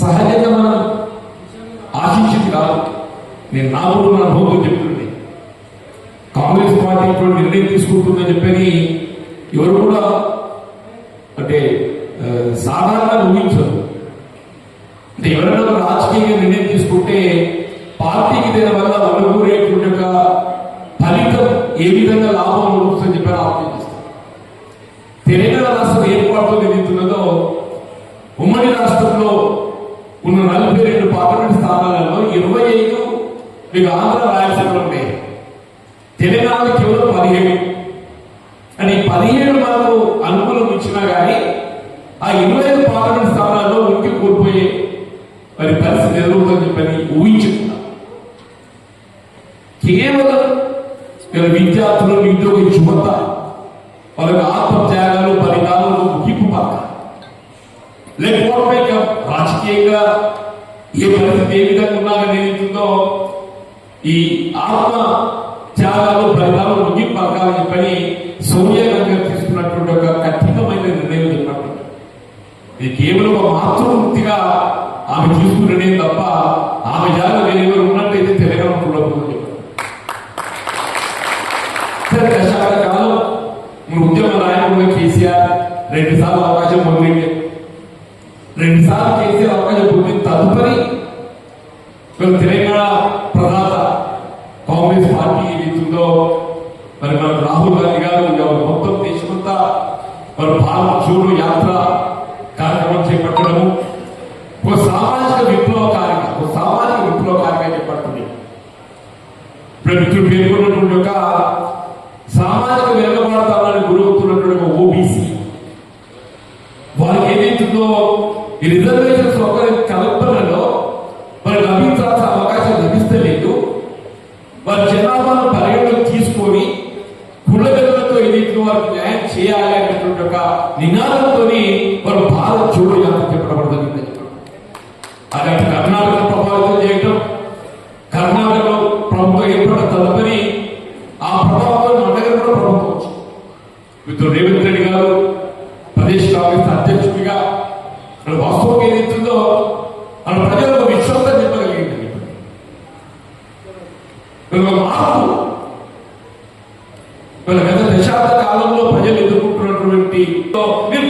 సహజంగా మనం ఆశించింది కాదు. నేను నా ఊరు నా అనుభవం చెప్తుంది కాంగ్రెస్ పార్టీ ఇప్పుడు నిర్ణయం తీసుకుంటుందని చెప్పని ఎవరు కూడా అంటే సాధారణంగా ఊహించరు. అంటే ఎవరైనా రాజకీయ నిర్ణయం తీసుకుంటే పార్టీకి దీని వల్ల అనుకూరేటువంటి ఫలితం ఏ విధంగా లాభం వస్తుందని చెప్పారు ఆలోచిస్తారు తెలంగాణ రాష్ట్రం ఏర్పాటు ఏదైతున్నదో ఉమ్మడి రాష్ట్రంలో ఉన్న నలభై రెండు పార్లమెంట్ స్థానాలలో ఇరవై ఐదు మీకు ఆంధ్ర రాయలసీమలో ఉన్నాయి. తెలంగాణ కేవలం పదిహేడు అని పదిహేడు మనకు అనుకూలం ఇచ్చినా కానీ ఆ ఇరవై ఐదు పార్లమెంట్ స్థానాల్లో ఉనికి కోల్పోయే మరి పరిస్థితి ఎదురవుతుందని చెప్పని ఊహించుకున్నాం కేవలం విద్యార్థులు నిరుద్యోగ యువత వాళ్ళకి ఆత్మత్యాగాలు లేకపోవడం ఇక రాజకీయంగా ఏ పరిస్థితి ఏ విధంగా ఉన్నాగా కానీ ఈ ఆత్మ త్యాగాలు ఫలితాలు ముగింపు పని చెప్పని సోనియా గాంధీ తీసుకున్నటువంటి ఒక కఠినమైన నిర్ణయం చెప్పినట్టు ఇది కేవలం ఒక మాతృవృత్తిగా ఆమె తీసుకున్న తప్ప ఆమె జాగా వేరే ఎవరు ఉన్నట్టయితే తెలంగాణ చూడకూడదు చెప్పారు దశాబ్ద కాలం ఉద్యమ నాయకుడు కేసీఆర్ రెండు సార్లు అవకాశం పొందింది. రెండుసార్లు కేసీఆర్ అవకాశం పొందిన తదుపరి తెలంగాణ ప్రధాత కాంగ్రెస్ పార్టీ ఏదైతుందో మరి మన రాహుల్ గాంధీ గారు మొత్తం దేశమంతా మరి భారత జోడో యాత్ర కార్యక్రమం చేపట్టడము. ఒక సామాజిక విప్లవకారిక ఒక సామాజిక విప్లవకారిక చేపడుతుంది. ఇప్పుడు మిత్రుడు పేర్కొన్నటువంటి ఒక సామాజిక వెనుకబడతామని గురువు కులగతులతో ఏదైతే వారికి న్యాయం చేయాలి అనేటువంటి ఒక నినాదంతో వారు భారత్ చూడు యాత్ర చెప్పబడుతుంది అలాంటి కర్ణాటక ప్రభావితం చేయటం కర్ణాటకలో ప్రభుత్వం ఏర్పడిన తదుపరి ఆ ప్రభావంతో మన దగ్గర కూడా ప్రభుత్వం వచ్చింది. మిత్రుడు రేవంత్ రెడ్డి గారు ప్రదేశ్ కాంగ్రెస్ అధ్యక్షుడిగా అక్కడ వాస్తవం ఏదైతుందో మన ప్రజలకు విశ్వాసం చెప్పగలిగింది. మార్పు. వీళ్ళ గత దశాబ్ద ఎదుర్కొంటున్నటువంటి మీరు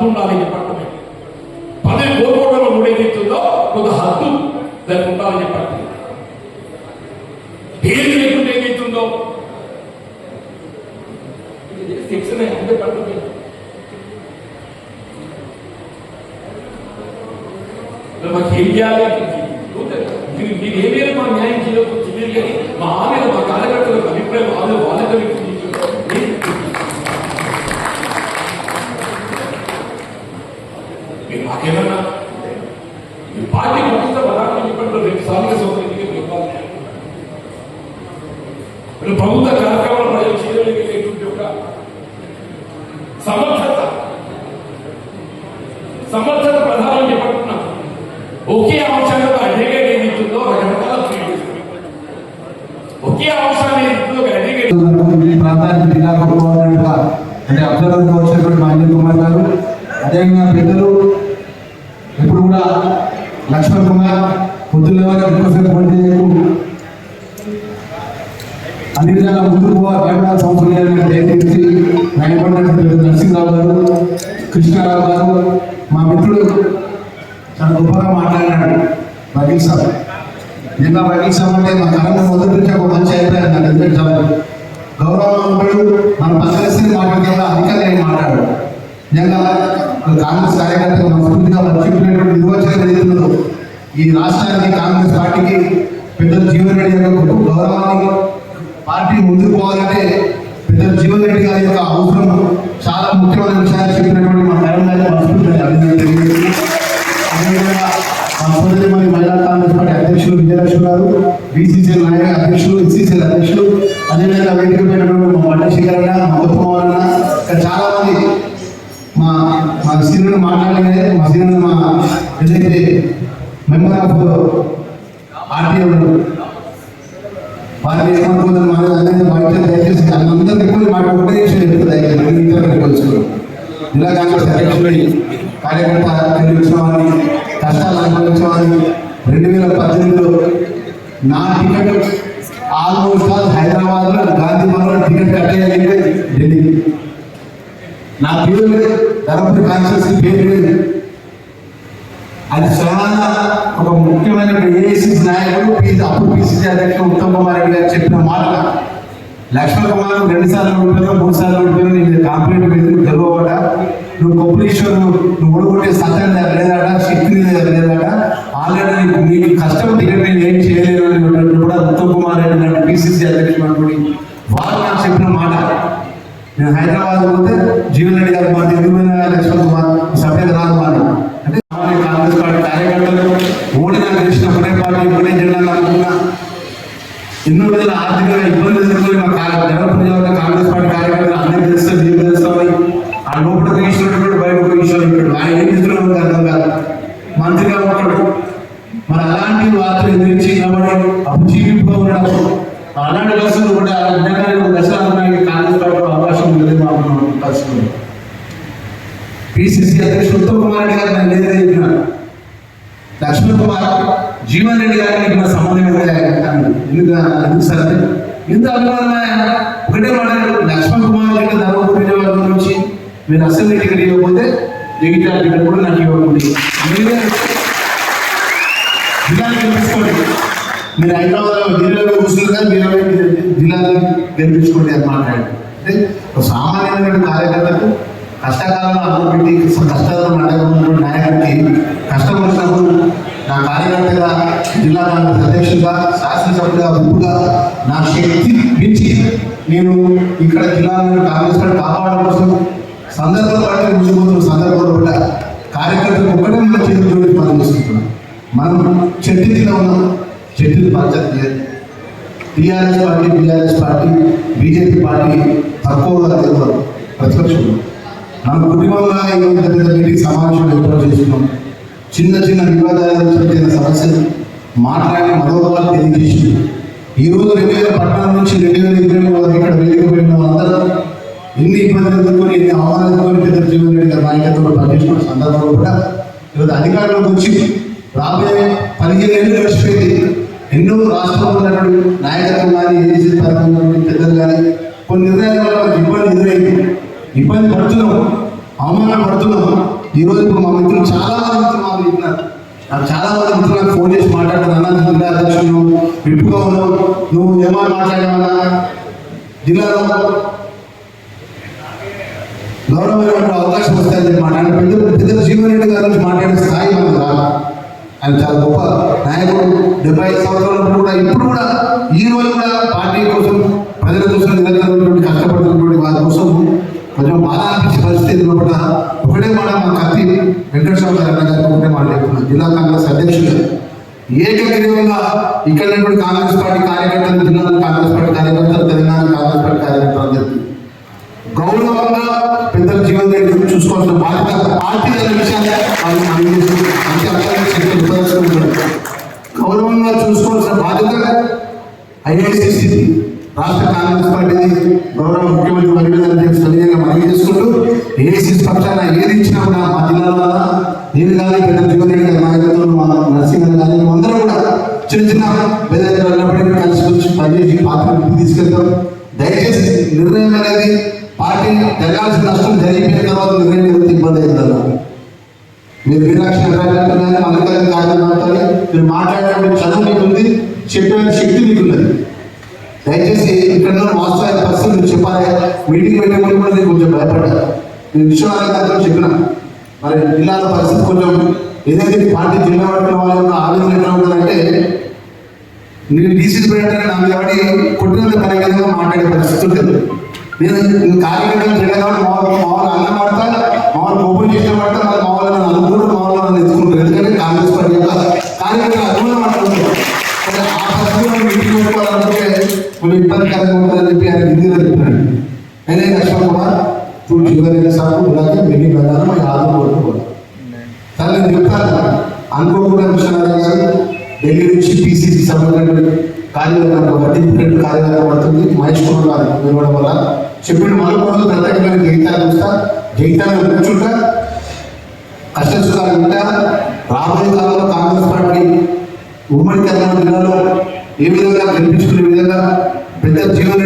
స్వార్థానికి ఒక హద్దు ఉండాలి చెప్పండి పదవి కోరుకోవడంలో కూడా ఏదైతుందో ఒక హద్దు దానికి ఉండాలని చెప్పండి ఏది లేకుండా ఏదైతుందో ఇది శిక్షణ అంటే పడుతుంది మరి మాకు ఏం చేయాలి మీరు మీరు ఏమైనా మా న్యాయం చేయకపోతే తెలియదు కానీ మా ఆమె మా కార్యకర్తలకు అభిప్రాయం ఆమె వాళ్ళకి మీరు ఈ పార్టీ మరింత బలాన్ని చెప్పండి రేపు స్థానిక సోదరికి ప్రభుత్వ కార్యక్రమాలు ప్రజలు చేయగలిగేటువంటి ఒక సమర్థత సమర్థత ప్రధానం చెప్పట్టున్నాం ఒకే అంశాన్ని ఒక అడ్వకేట్ ఏదిస్తుందో రకరకాల ఫీల్డ్ ఒకే అంశాన్ని ఏదిస్తుందో ఒక అడ్వకేట్ ఈ ప్రాంతానికి జిల్లా గవర్నమెంట్గా అంటే అబ్జర్వర్గా వచ్చినటువంటి మా అనిల్ కుమార్ గారు అదేవిధంగా పెద్దలు ఎప్పుడు కూడా లక్ష్మణ్ కుమార్ పొద్దున్న వారు ఎక్కువసేపు పోటీ చేయకు. అన్ని విధాలా ముందుకు పోవాలి కేవలం సంవత్సరం దయచేసి రాయబడినటువంటి నరసింహరావు గారు కృష్ణారావు గారు మా మిత్రుడు చాలా గొప్పగా మాట్లాడినాడు వకీల్ సాబ్. నిన్న వకీల్ సాబ్ అంటే మా కరెంట్ మొదటి నుంచి ఒక మంచి అభిప్రాయం నాకు ఎందుకంటే గౌరవం ఉంటాడు మన పనిచేస్తే మాట్లాడతాడు అధికారులు ఏం నిజంగా కాంగ్రెస్ కార్యకర్తలు మనస్ఫూర్తిగా మరి నిర్వచనం ఏదైతుందో ఈ రాష్ట్రానికి కాంగ్రెస్ పార్టీకి పెద్దల జీవన్ రెడ్డి యొక్క గొప్ప గౌరవాన్ని పార్టీ ముందుకు పోవాలంటే పెద్దల జీవన్ రెడ్డి గారి యొక్క అవసరం చాలా ముఖ్యమైన విషయాన్ని చెప్పినటువంటి మా కరీంనగర్ మనస్ఫూర్తిగా అభినందన తెలియజేస్తున్నాను. అదేవిధంగా మా సోదరి మరి మహిళా కాంగ్రెస్ పార్టీ అధ్యక్షులు విజయలక్ష్మి గారు బీసీసీ నాయక అధ్యక్షులు ఎస్సీసీఎల్ అధ్యక్షులు అదేవిధంగా వేదిక పోయినటువంటి మా బండ శేఖర్ అన్న మా ఉత్తమవరణ చాలా సీనియర్ మాట్లాడలేదు మా సీనియర్ మా ఏదైతే మెంబర్ ఆఫ్ ఆర్టీఓ వారిని ఏమనుకుందని మన అనేది దయచేసి అందరినీ కూడా మాట్లాడుకుంటే విషయం చెప్తుంది జిల్లా కాంగ్రెస్ అధ్యక్షుడి కార్యకర్త తెలిసిన కష్టాలు అనుభవించిన రెండు వేల పద్దెనిమిదిలో నా టికెట్ ఆల్మోస్ట్ ఆల్ హైదరాబాద్లో గాంధీ భవన్ టికెట్ కట్టేయాలంటే ఢిల్లీ. నా పేరు లేదు ధర్మపురి పేరు లేదు. అది చాలా ఒక ముఖ్యమైన ఏఐసిసి నాయకుడు పీసీ అప్పుడు పీసీసీ అధ్యక్షుడు ఉత్తమ్ కుమార్ రెడ్డి గారు చెప్పిన మాట. లక్ష్మణ్ కుమార్ రెండు సార్లు ఓడిపోయారు మూడు సార్లు ఓడిపోయారు నేను కాంప్లీట్ మీద గెలవబడ్డా. నువ్వు కొప్పలీశ్వరు నువ్వు ఓడగొట్టే సత్యం లేదాట శక్తి లేదాట. ఆల్రెడీ నీకు నీకు కష్టం టికెట్ నేను ఏం చేయలేను అని కూడా ఉత్తమ్ కుమార్ రెడ్డి గారు పీసీసీ అధ్యక్షుడు అనుకోని వారు నాకు చెప్పిన మాట. నేను హైదరాబాద్ పోతే చిన్న పిల్లలు ఆర్థికంగా ఇబ్బంది ఎదుర్కొని మా కా- జనరల్ కాంగ్రెస్ పార్టీ కార్యకర్తలు అందరికీ తెలుస్తుంది ఏం తెలుస్తామని ఆ లోపల ఒక విషయం ఉంటాడు బయట ఒక విషయం ఉంటాడు ఆయన ఏం చేస్తున్నాడు అర్థం కాదు మంత్రిగా ఉంటాడు మరి అలాంటి వార్తలు ఎదిరించి కాబట్టి అప్పుడు చీపిగా ఉండడం అలాంటి పరిస్థితులు కూడా నిజంగా దశరానికి కాంగ్రెస్ పార్టీ అవకాశం ఉంటుంది మాకు పరిస్థితులు పిసిసి అధ్యక్షుడు ఉత్తమ్ కుమార్ రెడ్డి గారు నేను లేదే చెప్పినాను లక్ష్మణ్ కుమార్ జీవన్ రెడ్డి గారికి నా సంబంధం ఏంటంటే ఎందుకు ఎందుకు సార్ అంటే ఇంత అభిమానమైన ఒకటే మాట లక్ష్మణ్ కుమార్ రెడ్డి ధర్మపురి నియోజకవర్గం నుంచి మీరు అసెంబ్లీ టికెట్ ఇవ్వకపోతే జగిత్యాల టికెట్ కూడా నాకు ఇవ్వకండి. మీరే జిల్లాని గెలిపించుకోండి మీరు హైదరాబాద్ ఢిల్లీలో కూర్చున్నారు కానీ మీరు జిల్లాలో గెలిపించుకోండి అని మాట్లాడండి అంటే ఒక సామాన్యమైన కార్యకర్తకు కష్టకాలంలో అన్నం పెట్టి కష్టాలను అడగనున్న నాయకుడికి కష్టం వచ్చినప్పుడు నా కార్యకర్తగా జిల్లా కాంగ్రెస్ అధ్యక్షుడిగా శాసనసభ్యుడిగా విప్పుగా నా శక్తి మించి నేను ఇక్కడ జిల్లాలో కాంగ్రెస్ కాపాడడం కోసం సందర్భాలు బట్టి ముగిసిపోతున్న సందర్భంలో కూడా కార్యకర్తలు ఒక్కటే మన చేతులు జోడించి పని చేసుకుంటున్నాం. మనం చెట్టు కింద ఉన్నాం. చెట్టు పంచాయతీ లేదు. TRS party BRS party BJP party తక్కువగా లేదు ప్రతిపక్షంలో మన కుటుంబంగా ఈ పెద్ద పెద్ద మీటింగ్ సమావేశం ఏర్పాటు చేస్తున్నాం చిన్న చిన్న వివాదాలు చిన్న సమస్యలు మాట్లాడి మనోభావాలు తెలియజేసి ఈ రోజు రెండు వేల పట్టణం నుంచి రెండు వేల ఇరవై మూడు వరకు ఇక్కడ వేదిక పోయిన వాళ్ళందరూ ఎన్ని ఇబ్బందులు ఎదుర్కొని ఎన్ని అవమానాలు ఎదుర్కొని పెద్ద జీవన్ రెడ్డి గారి నాయకత్వంలో పనిచేస్తున్న సందర్భంలో కూడా ఈరోజు అధికారంలోకి వచ్చి రాబోయే పదిహేను ఏళ్ళు గడిచిపోయింది. ఎన్నో రాష్ట్రంలో ఉన్నటువంటి నాయకత్వం కానీ ఏజెన్సీ పరంగా ఉన్నటువంటి పెద్దలు కానీ కొన్ని నిర్ణయాల వల్ల ఇబ్బంది ఎదురైంది. ఇబ్బంది పడుతున్నాం అవమానం పడుతున్నాం. ఈరోజు ఇప్పుడు మా మిత్రులు చాలా మంది మిత్రులు మాకు చెప్పినారు నాకు చాలా మంది మిత్రులు నాకు ఫోన్ చేసి మాట్లాడారు అన్న జిల్లా అధ్యక్షుడు విప్పుగా ఉన్నావు నువ్వు ఏమో మాట్లాడావన్నా జిల్లాలో గౌరవమైనటువంటి అవకాశం వస్తాయని చెప్పి మాట్లాడిన పెద్ద పెద్ద జీవన్ రెడ్డి గారి నుంచి మాట్లాడే స్థాయి మనకు రాదు ఆయన చాలా గొప్ప నాయకుడు. డెబ్బై ఐదు సంవత్సరాలు కూడా ఇప్పుడు కూడా ఈ రోజు కూడా పార్టీ కోసం ప్రజల కోసం నిలబడినటువంటి కష్టపడుతున్నటువంటి వారి కోసం కొంచెం బాధ అనిపించే పరిస్థితి లోపల ఒకటే మాట మా కత్తి వెంకటేశ్వర గారు అన్న గారు ఒకటే మాట చెప్తున్నాను జిల్లా కాంగ్రెస్ అధ్యక్షుడు. ఏకగ్రీవంగా ఇక్కడ కాంగ్రెస్ పార్టీ కార్యకర్తలు జిల్లాలో కాంగ్రెస్ పార్టీ కార్యకర్తలు తెలంగాణ కాంగ్రెస్ పార్టీ కార్యకర్తలు అని గౌరవంగా పెద్దల జీవన రెడ్డి చూసుకోవాల్సిన బాధ్యత పార్టీ అనే విషయాన్ని వాళ్ళు మనం గౌరవంగా చూసుకోవాల్సిన బాధ్యత ఐఐసిసి రాష్ట్ర కాంగ్రెస్ పార్టీని గౌరవ ముఖ్యమంత్రి వర్యులు చెప్పి సవినయంగా మనవి చేసుకుంటూ ఏఐసిసి పక్షాన ఏది ఇచ్చినా కూడా మా జిల్లాలో నేను కానీ పెద్ద జీవన రెడ్డి గారి మా నరసింహ కానీ అందరూ కూడా చిన్న చిన్న పేదలు ఉన్నప్పటికీ కలిసి వచ్చి పనిచేసి పాత్ర తీసుకెళ్తాం. దయచేసి నిర్ణయం అనేది పార్టీ జరగాల్సిన నష్టం జరిగిపోయిన తర్వాత మీరేం జరిగితే ఇబ్బంది అయిందన్న మీరు మీనాక్షి నటరాజన్ కానీ మల్లికార్జున మాట్లాడాలి మీరు మాట్లాడేటువంటి చదువు మీకు ఉంది చెప్పే శక్తి మీకు ఉన్నది. దయచేసి ఇక్కడ ఉన్న వాస్తవ పరిస్థితులు మీరు చెప్పాలి. మీటింగ్ పెట్టేప్పుడు కూడా నేను కొంచెం భయపడ్డా నేను విశ్వనాథ్ చెప్పిన మరి జిల్లాల పరిస్థితి కొంచెం ఏదైతే పార్టీ జిల్లా పట్టిన వాళ్ళ ఆలోచన ఎట్లా ఉంటుందంటే నేను డీసీ పెట్టాలని నా మీద పడి కొట్టినంత పని విధంగా మాట్లాడే పరిస్థితి ఉంటుంది. నేను కార్యక్రమం చేయడం మామూలు మామూలు అన్నం పడతా మామూలు వాళ్ళు చేసిన పడతా మరి మామూలు నన్ను అనుకుంటూ మామూలు నన్ను ఎత్తుకుంటారు. ఎందుకంటే కాంగ్రెస్ పార్టీ యొక్క కార్యక్రమం అభిమానం మాట్లాడుతుంది ఆ పరిస్థితిలో మీటింగ్ పెట్టుకోవాలనుకుంటే కొన్ని ఇబ్బందికరంగా ఉంటుందని చెప్పి ఆయన హిందీలో చెప్పినాడు అయినా లక్ష్మణ్ కుమార్ తూ జీవన సాగు? ఇలాగే వెళ్ళి వెళ్ళాలి మరి ఆదరణ కోరుకోవాలి సార్ నేను చెప్తాను అనుకోకుండా విశ్వనాథ్ గారు ఢిల్లీ నుంచి పీసీసీ సంబంధించిన కార్యవర్గం ఒక డిఫరెంట్ కార్యవర్గం పడుతుంది మహేష్ కుమార్ గారు ఇవ్వడం వల్ల చెప్పిన మరొకరు ప్రత్యేకమైన జీవితాలు చూస్తా జైతాలు కూర్చుంటా కష్ట సుఖాలు వింటా రాబోయే కాలంలో కాంగ్రెస్ పార్టీ ఉమ్మడి తెలంగాణ జిల్లాలో ఏ విధంగా కనిపించుకునే విధంగా పెద్ద జీవన